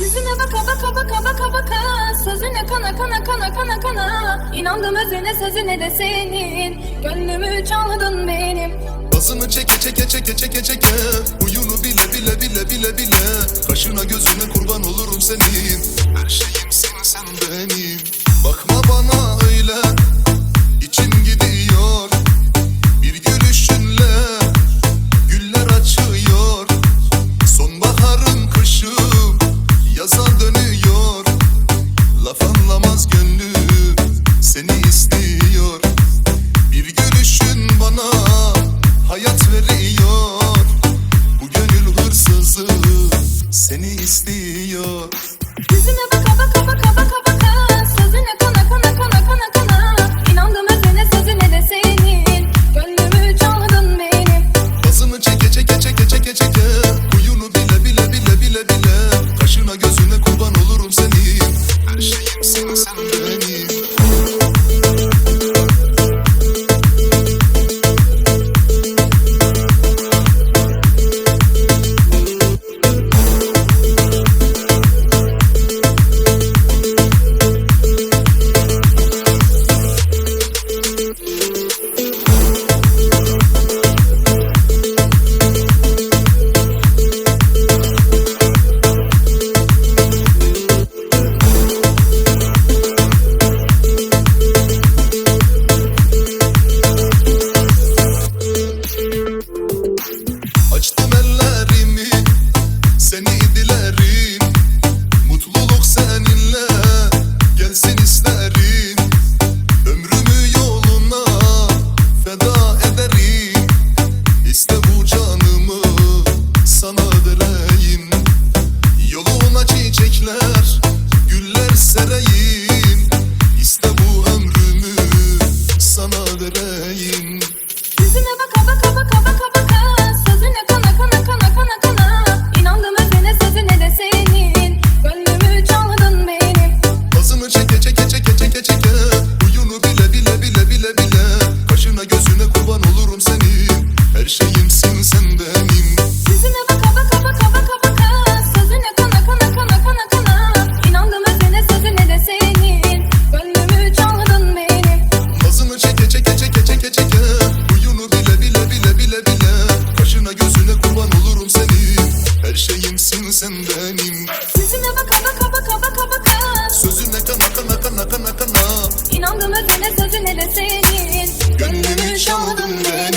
Yüzüne baka baka baka baka baka Sözüne kana kana kana kana kana. İnandım özüne sözüne de senin. Gönlümü çaldın benim. Basını çeke çeke çeke çeke çeke. Uyunu bile bile bile bile bile. Kaşına gözüne kurban olurum senin. Her şeyim sen sen benim. Bakma bana öyle. Yüzüme baka baka baka baka baka Sözüne kana kana kana kana kana. İnandım öpene sözüne de senin. Gönlümü çaldım ben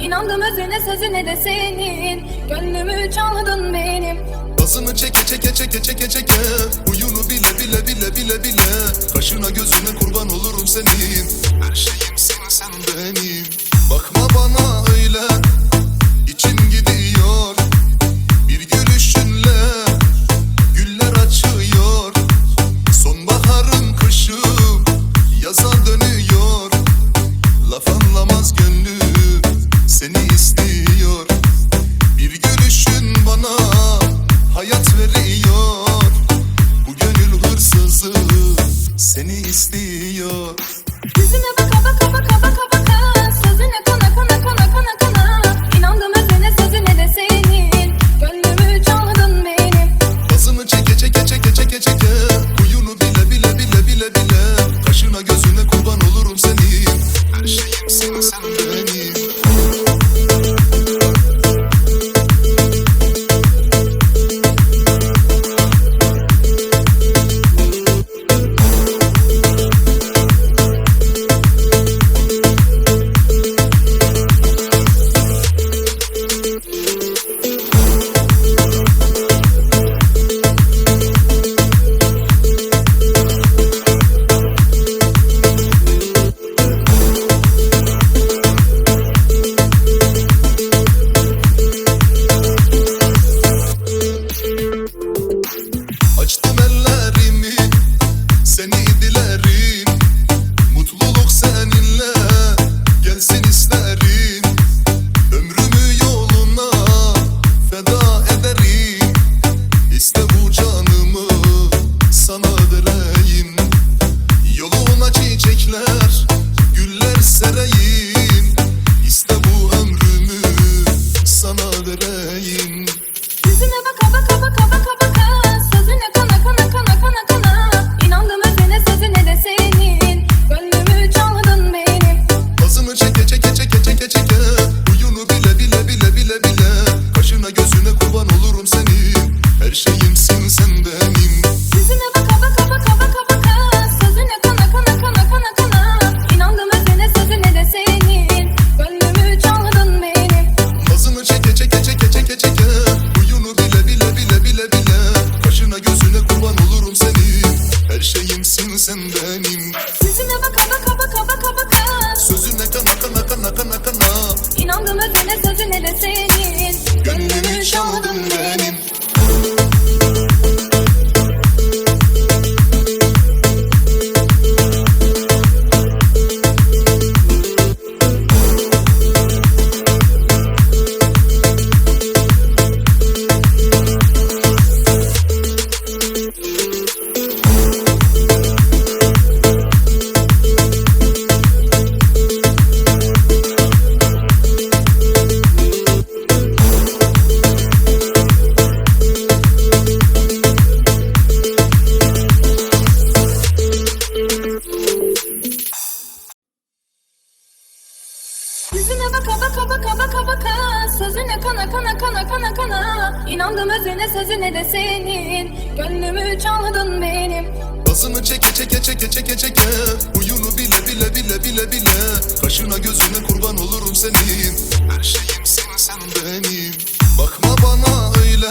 İnandım özüne sözüne de senin? Gönlümü çaldın benim. Basını çeke çeke çeke çeke çeke. Huyunu bile bile bile bile bile. Kaşına gözüne kurban olurum senin. Her şeyim senin sen benim. Bakma bana öyle. veriyor. Bu gönül hırsızı seni istiyor. Yüzüme senin. Gönlümü çaldın benim. Basını çeke çeke çeke çeke çeke. Huyunu bile bile bile bile bile. Kaşına gözüne kurban olurum senin. Her şeyim senin sen benim. Bakma bana öyle.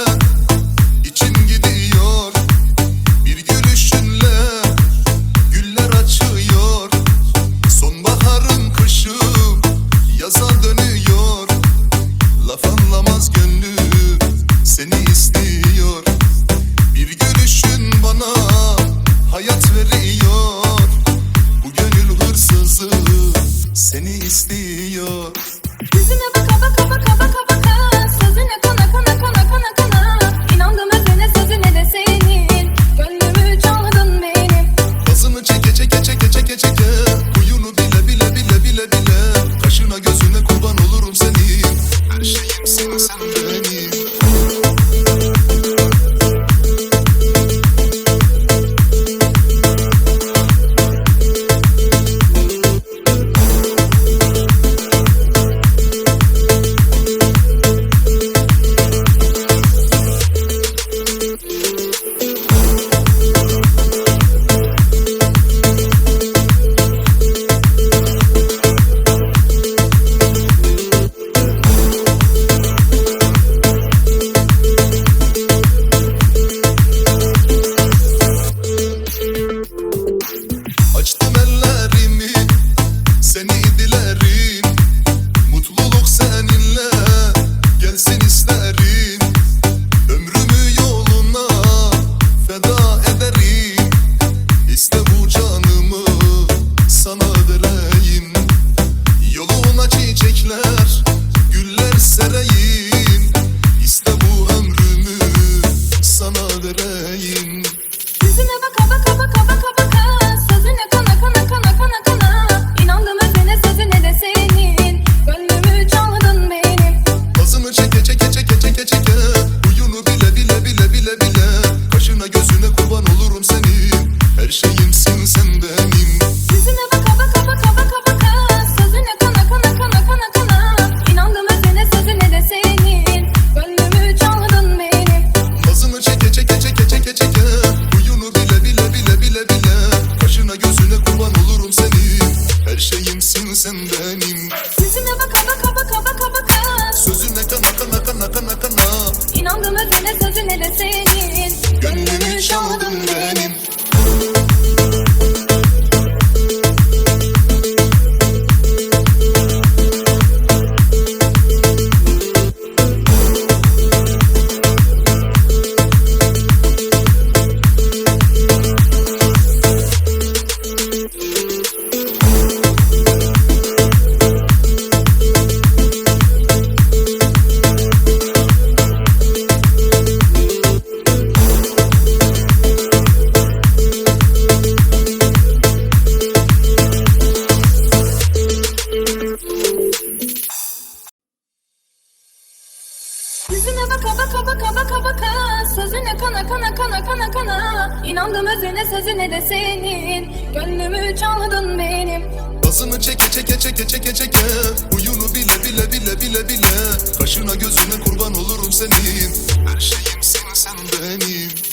bile bile. Kaşına gözüne kurban olurum senin. Her şeyim sen sen benim.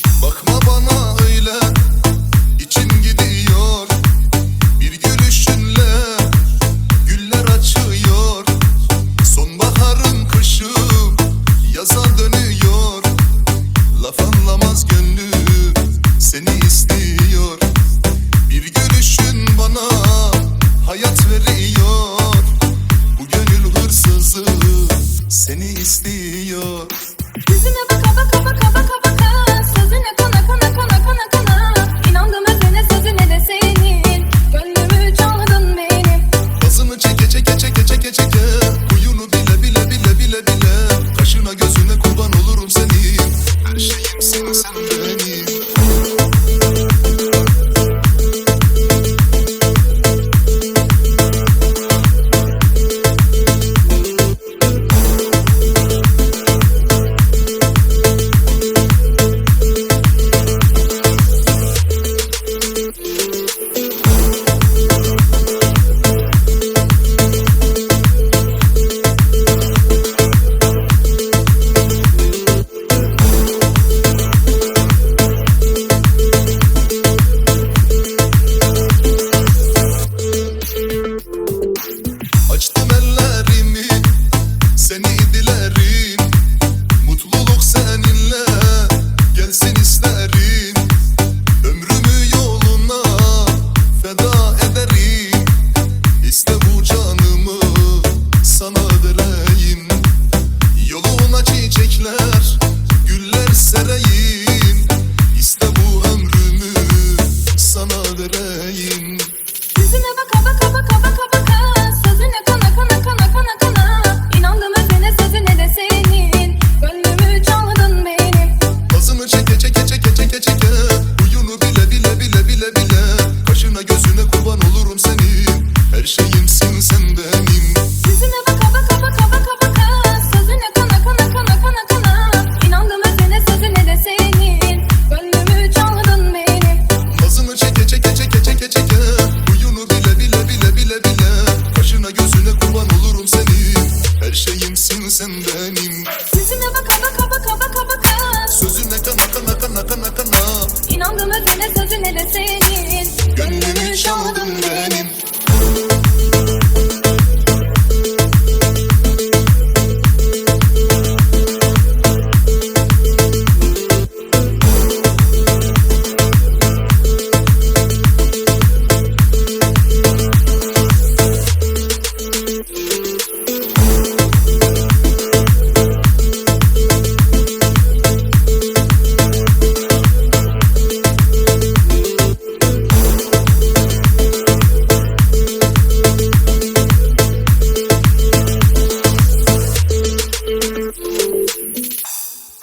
gidiyor Yüzüme baka baka baka baka sen benim